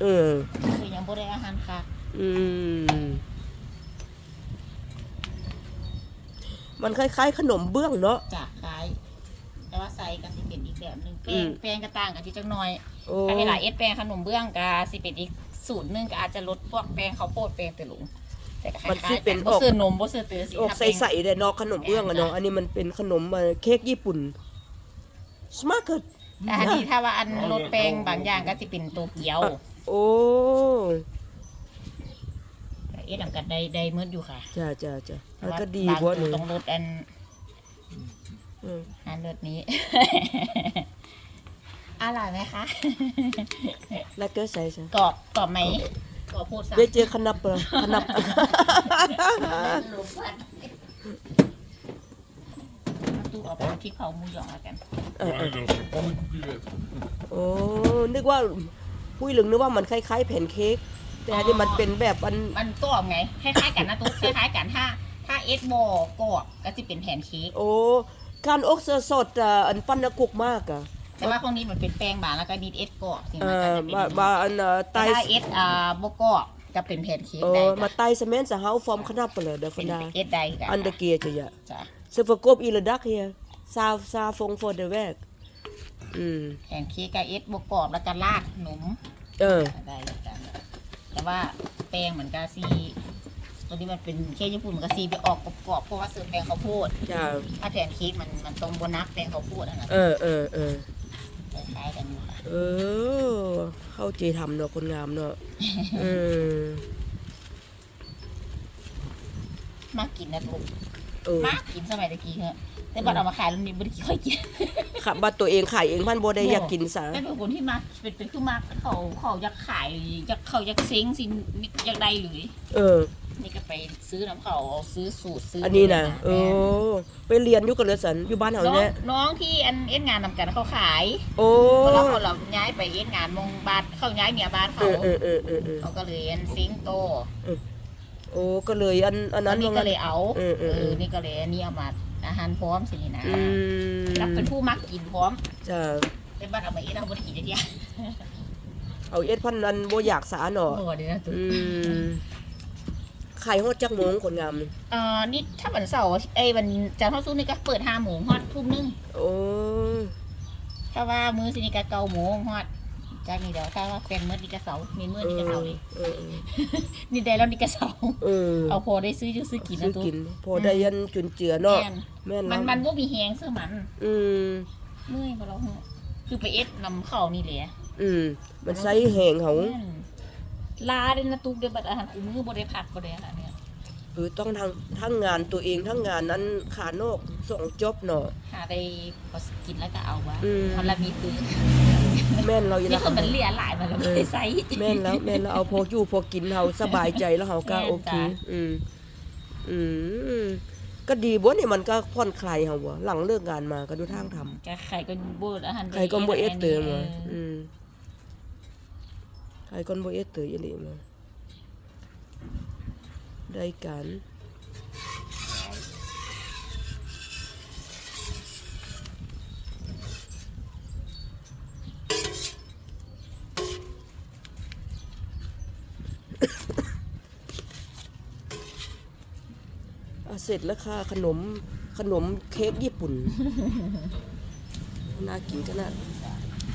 เออคือยังบ่ได้อาหารค่ะอืมมันคล้ายๆ ขนมเบื้องเนาะ จากขาย แต่ว่าใส่ก็สิเป็นอีกแบบหนึงแป้อืงมแป้งก็ต่างกันที่จักหน่อยโอ้ถ้าเวลาเอ็ดแป้งขนมเบื้องก็สิเป็นอีกสูตรหนึงก็อาจจะลดพวกแป้งข้าวโพดแป้งตะหลุงแต่ก็คล้ายๆกันบ่ซื้อนมบ่ซื้อเตือสิออกถ้าใเป็นสๆเลยเนาะขนมเบื้องอะเนาะ อันนี้มันเป็นขนมเอ่อเค้กญี่ปุ่น สมาร์ท แต่อันนี้ถ้าว่าอันลดแป้งบางอย่างก็สิเป็นโตเกียว โอ้เอ็ดนำกันได้ได้เมื่ออยู่ค่ะจ้าจ้าจ้าแต่มันว่าก็ดีบางกว่าหตันูวต้องลดอันอืมอันลดนี้อร่อยไหมคะแล้วก็ใส่ใส่กรอบกรอบไหมกรอบพูดซ้ำได้เจอขนับเหรอขนับรูปปั้นตู้เอาไปที่เขาหมูหยองแล้วกันเออเออ Ouais, alors, j'ai pas envie de buvette. โอ้นึกว่า พุ้ยหลึงนึกว่ามันคล้ายๆแผ่นเค้กแต่อันนี้มันเป็นแบบอันมันกรอบไงคล้ายๆกันนะตุ๊กคล้ายๆกันถ้าถ้าเอสโบกรอบก็จะเป็นแผ่นเค้กโอ้การอกเสือสดอะอันปั้นนะกุกมากอะแต่ว่าพวกนี้มันเป็นแป้งบางแล้วก็ดีเอสกรอบสิเอมันก็อจะเป็นมามาอันเอ่อไตแต่ถ้าเอสอ่าโบกรอบจะเป็นแผ่นเค้กโอ้ได้มาจ้ะไตสะเมนสะเฮาฟอร์มขนับไปเลยเดี๋ยวฟัเป็นนดาเอสได้กันอันเดเกียจะยะจ้ะเซฟกบอีละดักเฮียซาซาฟงฟอร์เดเวกอืมแผ่นเค้กกับเอสโบกรอบแล้วก็ราดขนม เออ ได้กันแต่ว่าแป้งเหมือนกาซีตัวนี้มันเป็นเค้กญี่ปุ่นมันก็ซีไปออกกรอบๆเพราะว่าเสิร์ฟแป้งข้าวโพดจ้า ถ้าแผ่นเค้กมันมันตรงบนนักแป้งข้าวโพดอะนะเออเออเออ คล้ายๆกันอยู่ค่ะเออ เข้าใจทำเนาะคนงามเนาะ อืม มากกินนะลูก เออ มากกินสมัยตะกี้เหอะแต่บัดเอามาขายแล้วนี่ไม่ได้ค่อยกินขับบัตรตัวเองขายเองพันโบได้อยากกินซะแต่เป็นคนที่มากเป็นเป็นคือมากเขาเขาอยากขายอยากเขาอยากเซ้งสิอยากได้เลยเออ นี่ก็ไปซื้อน้ำเขาเอาซื้อสูตรซื้ออัอันนี้นะเออ ไปเรียนอยู่กับเลสันอยู่บ้านเฮาน้องเนี่ยน้องที่อันเอ็ดงานนำกันเขาขายโอ้เวลาเขาเราย้ายไปเอ็ดงานมงบ้านเขาย้ายเมียบ้านเอเขาอเออเออเออเออ เขาก็เลยอันซิงโต โอ้ก็เลยอันอันอันั้นนนี้ว่าก็งั้นเลยเอาเออเออเออนี่ก็เลยอันนี้เอามาอาหารพร้อมสินะอืมแล้วเป็นผู้มักกินพร้อมจ้าเป็นบ้านเอามาเอ็ดเอาบไดกินเดียวเอาเอ็ดพันนั้นโบอยากสาเนาะโอ้เดี๋ยวนะตุ๊อืมขายฮอดจักโมงคนงามนี่เอ่อนี่ถ้าวันเสาร์ไอ้ยวันจันทร์ทอดสู้นี่ก็เปิดห้าโมงฮอดทุ่มนึงโอ้ถ้าว่ามื้อสินี่ก็เก้าโมงฮอด จากนี่เดี๋ยวถ้าว่าเป็นมื้อนี่ก็เสาร์มีมื้อนี่ก็เสาร์นี่เออเออนี่ได้แล้วนี่ก็เสาร์เออเอาพอได้ซื้ออยู่ซื้อกินซื้นะอตุ๊กินพอได้ยันจุนเจือเนาะแม่นแม่นมันแล้วมันบ่มีแฮงซื้อมัน อืมเมื่อยบ่เราเหอะคือไปเอ็ดนำเข้านี่แหละอืมมันใส่แหงเขาแม่นลาเด้นะตุ๊กเด้อบัดอาหารกูมือบ่ได้พักบ่ได้อาหารเนี่ยเออต้องทั้งทั้งงานตัวเองทั้งงานนั้นขานอกส่งจบเนาะหาได้พอกินแล้วก็เอาวะอืมมันละมีตื้อ แม่นเราอีนี่ละคือมันเหลียหลายมันแล้วเอบ่อได้ใส่แม่นแล้วแม่นแล้วเอาพออยู่พอกินเฮาสบายใจแล้วเฮาก็แม่นโอเคจ้ะอืมอืมก็ดีบ่นี่มันก็ผ่อนคลายเฮาบ่หลังเลิกงานมาก็ดูทางทำก็ไข่ก็บ่อาหารใครก็บ่เอ็ดเตออมาอืมใครก็บ่เอ็ดเตออีหลีมาได้กัน เสร็จแล้วค่ะขนมขนมเค้กญี่ปุ่น น่ากินขนาด